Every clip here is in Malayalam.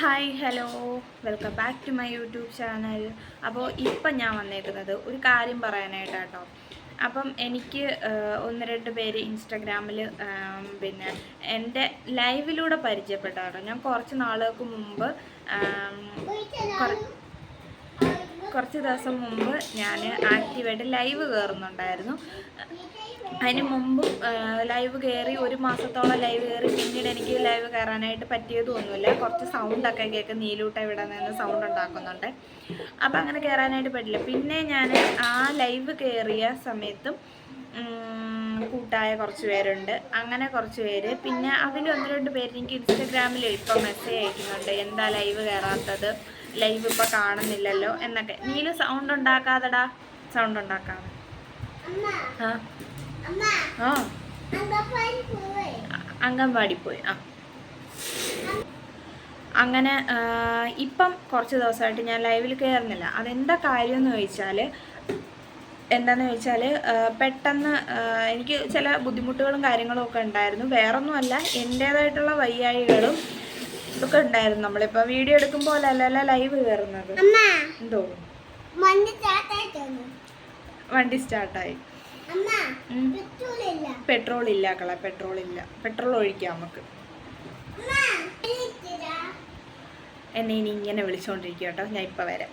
Hi hello welcome back to my YouTube channel അപ്പോൾ ഇപ്പം ഞാൻ വന്നേക്കുന്നത് ഒരു കാര്യം പറയാനായിട്ടാട്ടോ. അപ്പം എനിക്ക് ഒന്ന് രണ്ട് പേര് ഇൻസ്റ്റാഗ്രാമിൽ പിന്നെ എന്റെ ലൈവിലൂടെ പരിചയപ്പെട്ടാട്ടോ. ഞാൻ കുറച്ച് നാളുകൾക്ക് മുമ്പ് കുറച്ച് ദിവസം മുമ്പ് ഞാൻ ആക്റ്റീവായിട്ട് ലൈവ് കയറുന്നുണ്ടായിരുന്നു അതിന് മുമ്പും ലൈവ് കയറി ഒരു മാസത്തോളം ലൈവ് കയറി പിന്നീട് എനിക്ക് ലൈവ് കയറാനായിട്ട് പറ്റിയതൊന്നുമില്ല. കുറച്ച് സൗണ്ടൊക്കെ കേൾക്കും നീലൂട്ട ഇവിടെ നിന്ന് സൗണ്ട് ഉണ്ടാക്കുന്നുണ്ട്. അപ്പം അങ്ങനെ കയറാനായിട്ട് പറ്റില്ല. പിന്നെ ഞാൻ ആ ലൈവ് കയറിയ സമയത്തും കൂട്ടായ കുറച്ച് പേരുണ്ട്. അങ്ങനെ കുറച്ച് പേര്. പിന്നെ അതിൽ ഒന്ന് രണ്ട് പേര് എനിക്ക് ഇൻസ്റ്റഗ്രാമിൽ ഇപ്പം മെസ്സേജ് അയക്കുന്നുണ്ട്. എന്താ ലൈവ് കയറാത്തത് ലൈവ് ഇപ്പൊ കാണുന്നില്ലല്ലോ എന്നൊക്കെ. Neil sound ഉണ്ടാക്കാതെടാ. സൗണ്ട് ഉണ്ടാക്കാതെ. ആ. അംഗൻവാടി പോയി. ആ. അങ്ങനെ ഇപ്പം കുറച്ച് ദിവസമായിട്ട് ഞാൻ ലൈവിൽ കയറുന്നില്ല അതെന്താ കാര്യം എന്ന് ചോദിച്ചാൽ എന്താന്ന് ചോദിച്ചാൽ പെട്ടെന്ന് എനിക്ക് ചില ബുദ്ധിമുട്ടുകളും കാര്യങ്ങളും ഒക്കെ ഉണ്ടായിരുന്നു. വേറൊന്നുമല്ല എന്റേതായിട്ടുള്ള വയ്യായികളും ഇതൊക്കെ ഉണ്ടായിരുന്നു. നമ്മളിപ്പോ വീഡിയോ എടുക്കുമ്പോ അല്ലല്ല ലൈവ് കയറുന്നത്. എന്തോ? വണ്ടി സ്റ്റാർട്ടായി പെട്രോൾ ഇല്ല. കള പെട്രോൾ ഇല്ല. പെട്രോൾ ഒഴിക്കാം നമുക്ക്. എന്നെ ഇനി ഇങ്ങനെ വിളിച്ചോണ്ടിരിക്കട്ടോ കേട്ടോ ഞാൻ ഇപ്പൊ വരാം.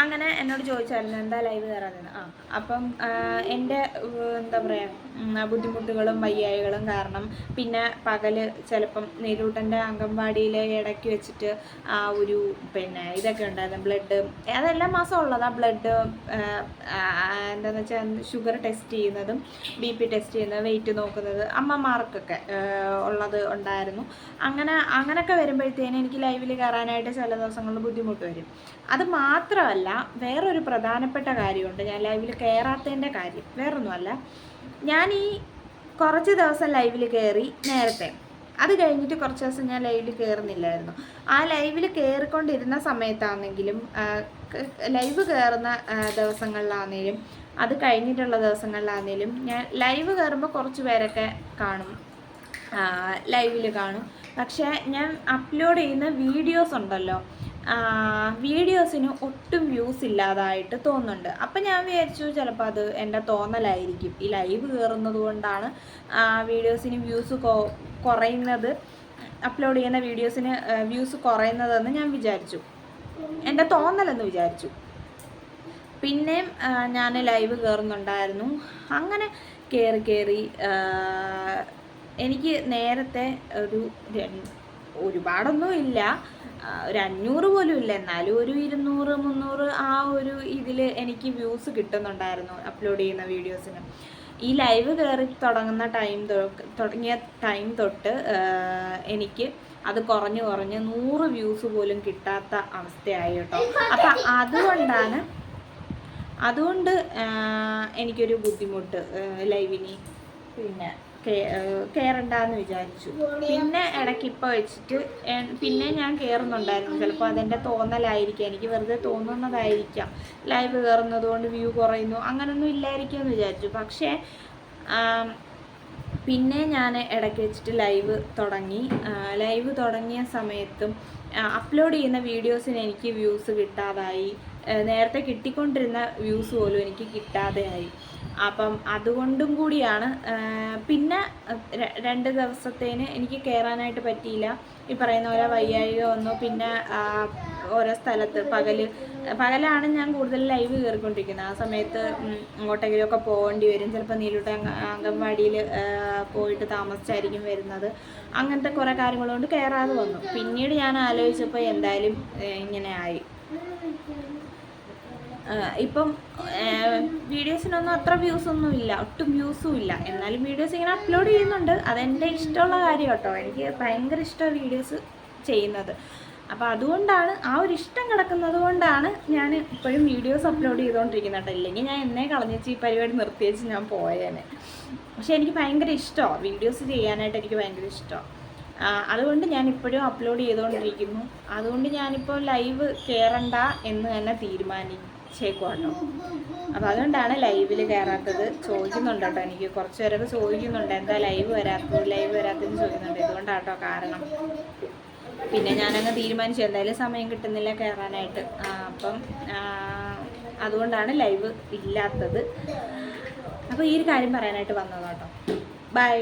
അങ്ങനെ എന്നോട് ചോദിച്ചായിരുന്നു എന്താ ലൈവ് കയറാനാണ് ആ അപ്പം എന്റെ എന്താ പറയുക ബുദ്ധിമുട്ടുകളും വയ്യായകളും കാരണം പിന്നെ പകൽ ചിലപ്പം നീരൂട്ടന്റെ അംഗൻവാടിയിൽ ഇടയ്ക്ക് വെച്ചിട്ട് ആ ഒരു പിന്നെ ഇതൊക്കെ ഉണ്ടായിരുന്നു ബ്ലഡ് അതെല്ലാ മാസം ഉള്ളതാ ബ്ലഡ് എന്താണെന്ന് വെച്ചാൽ ഷുഗർ ടെസ്റ്റ് ചെയ്യുന്നതും ബി പി ടെസ്റ്റ് ചെയ്യുന്നത് വെയിറ്റ് നോക്കുന്നത് അമ്മമാർക്കൊക്കെ ഉള്ളത് ഉണ്ടായിരുന്നു. അങ്ങനെ അങ്ങനെയൊക്കെ വരുമ്പോഴത്തേനും എനിക്ക് ലൈവിൽ കയറാനായിട്ട് ചില ദിവസങ്ങളിൽ ബുദ്ധിമുട്ട് വരും. അത് മാത്രമല്ല വേറൊരു പ്രധാനപ്പെട്ട കാര്യമുണ്ട്. ഞാൻ ലൈവിൽ കയറാത്തതിന്റെ കാര്യം. വേറൊന്നുമല്ല ഞാൻ ഈ കുറച്ച് ദിവസം ലൈവിൽ കയറി നേരത്തെ. അത് കഴിഞ്ഞിട്ട് കുറച്ച് ദിവസം ഞാൻ ലൈവിൽ കയറുന്നില്ലായിരുന്നു ആ ലൈവിൽ കയറിക്കൊണ്ടിരുന്ന സമയത്താണെങ്കിലും ലൈവ് കയറുന്ന ദിവസങ്ങളിലാണെങ്കിലും അത് കഴിഞ്ഞിട്ടുള്ള ദിവസങ്ങളിലാണെങ്കിലും ഞാൻ ലൈവ് കയറുമ്പോൾ കുറച്ച് പേരൊക്കെ കാണും. ലൈവിൽ കാണും. പക്ഷേ ഞാൻ അപ്ലോഡ് ചെയ്യുന്ന വീഡിയോസ് ഉണ്ടല്ലോ വീഡിയോസിന് ഒട്ടും വ്യൂസ് ഇല്ലാതായിട്ട് തോന്നുന്നുണ്ട്. അപ്പം ഞാൻ വിചാരിച്ചു ചിലപ്പോൾ അത് എന്റെ തോന്നലായിരിക്കും. ഈ ലൈവ് കയറുന്നത് കൊണ്ടാണ് വീഡിയോസിന് വ്യൂസ് കുറയുന്നത്. അപ്ലോഡ് ചെയ്യുന്ന വീഡിയോസിന് വ്യൂസ് കുറയുന്നതെന്ന് ഞാൻ വിചാരിച്ചു. എന്റെ തോന്നലെന്ന് വിചാരിച്ചു. പിന്നെയും ഞാൻ ലൈവ് കയറുന്നുണ്ടായിരുന്നു അങ്ങനെ കയറി കയറി എനിക്ക് നേരത്തെ ഒരു ഒരുപാടൊന്നും ഇല്ല. ഒരു അഞ്ഞൂറ് പോലും ഇല്ല. എന്നാലും ഒരു ഇരുന്നൂറ് മുന്നൂറ് ആ ഒരു ഇതിൽ എനിക്ക് വ്യൂസ് കിട്ടുന്നുണ്ടായിരുന്നു അപ്ലോഡ് ചെയ്യുന്ന വീഡിയോസിന് ഈ ലൈവ് കയറി തുടങ്ങുന്ന ടൈം തുടങ്ങിയ ടൈം തൊട്ട് എനിക്ക് അത് കുറഞ്ഞ് കുറഞ്ഞ് നൂറ് വ്യൂസ് പോലും കിട്ടാത്ത അവസ്ഥയായി കേട്ടോ. അപ്പം അതുകൊണ്ടാണ് അതുകൊണ്ട് എനിക്കൊരു ബുദ്ധിമുട്ട് ലൈവിന് പിന്നെ കയറണ്ടെന്ന് വിചാരിച്ചു. പിന്നെ ഇടയ്ക്ക് ഇപ്പോൾ വെച്ചിട്ട് പിന്നെ ഞാൻ കയറുന്നുണ്ടായിരുന്നു ചിലപ്പോൾ അതെന്റെ തോന്നലായിരിക്കാം. എനിക്ക് വെറുതെ തോന്നുന്നതായിരിക്കാം. ലൈവ് കയറുന്നത് കൊണ്ട് വ്യൂ കുറയുന്നു. അങ്ങനൊന്നും ഇല്ലായിരിക്കും എന്ന് വിചാരിച്ചു. പക്ഷേ പിന്നെ ഞാൻ ഇടയ്ക്ക് വെച്ചിട്ട് ലൈവ് തുടങ്ങി. ലൈവ് തുടങ്ങിയ സമയത്തും അപ്ലോഡ് ചെയ്യുന്ന വീഡിയോസിന് എനിക്ക് വ്യൂസ് കിട്ടാതായി. നേരത്തെ കിട്ടിക്കൊണ്ടിരുന്ന വ്യൂസ് പോലും എനിക്ക് കിട്ടാതെയായി. അപ്പം അതുകൊണ്ടും കൂടിയാണ് പിന്നെ രണ്ട് ദിവസത്തേന് എനിക്ക് കയറാനായിട്ട് പറ്റിയില്ല. ഈ പറയുന്ന പോലെ വയ്യായിക വന്നു പിന്നെ ഓരോ സ്ഥലത്ത് പകൽ പകലാണ് ഞാൻ കൂടുതൽ ലൈവ് കയറിക്കൊണ്ടിരിക്കുന്നത്. ആ സമയത്ത് അങ്ങോട്ടെങ്കിലുമൊക്കെ പോകേണ്ടി വരും. ചിലപ്പോൾ നീലൂട്ട അംഗൻവാടിയിൽ പോയിട്ട് താമസിച്ചായിരിക്കും വരുന്നത്. അങ്ങനത്തെ കുറേ കാര്യങ്ങൾ കൊണ്ട് കയറാതെ വന്നു. പിന്നീട് ഞാൻ ആലോചിച്ചപ്പോൾ എന്തായാലും ഇങ്ങനെ ആയി. ഇപ്പം വീഡിയോസിനൊന്നും അത്ര വ്യൂസ് ഒന്നും ഇല്ല ഒട്ടും വ്യൂസും ഇല്ല. എന്നാലും വീഡിയോസ് ഇങ്ങനെ അപ്ലോഡ് ചെയ്യുന്നുണ്ട്. അതെന്റെ ഇഷ്ടമുള്ള കാര്യം കേട്ടോ എനിക്ക് ഭയങ്കര ഇഷ്ടമാണ് വീഡിയോസ് ചെയ്യുന്നത്. അപ്പോൾ അതുകൊണ്ടാണ് ആ ഒരു ഇഷ്ടം കിടക്കുന്നത് കൊണ്ടാണ് ഞാൻ ഇപ്പോഴും വീഡിയോസ് അപ്ലോഡ് ചെയ്തുകൊണ്ടിരിക്കുന്നത് കേട്ടോ. ഇല്ലെങ്കിൽ ഞാൻ എന്നെ കളഞ്ഞേച്ച് ഈ പരിപാടി നിർത്തിയേച്ച് ഞാൻ പോയേനെ. പക്ഷേ എനിക്ക് ഭയങ്കര ഇഷ്ടമാണ്. വീഡിയോസ് ചെയ്യാനായിട്ട് എനിക്ക് ഭയങ്കര ഇഷ്ടമാണ്. അതുകൊണ്ട് ഞാൻ ഇപ്പോഴും അപ്ലോഡ് ചെയ്തുകൊണ്ടിരിക്കുന്നു. അതുകൊണ്ട് ഞാനിപ്പോൾ ലൈവ് കയറണ്ട എന്ന് തന്നെ തീരുമാനിച്ചേക്കുവാട്ടോ അപ്പോൾ അതുകൊണ്ടാണ് ലൈവിൽ കയറാത്തത് ചോദിക്കുന്നുണ്ട് കേട്ടോ എനിക്ക്. കുറച്ച് പേരൊക്കെ ചോദിക്കുന്നുണ്ട്. എന്താ ലൈവ് വരാത്തത്? ലൈവ് വരാത്തതെന്ന് ചോദിക്കുന്നുണ്ട്. ഇതുകൊണ്ടാട്ടോ കാരണം. പിന്നെ ഞാനങ്ങ് തീരുമാനിച്ചു. എന്തായാലും സമയം കിട്ടുന്നില്ല കയറാനായിട്ട് അപ്പം അതുകൊണ്ടാണ് ലൈവ് ഇല്ലാത്തത്. അപ്പോൾ ഈ ഒരു കാര്യം പറയാനായിട്ട് വന്നത് കേട്ടോ ബൈ.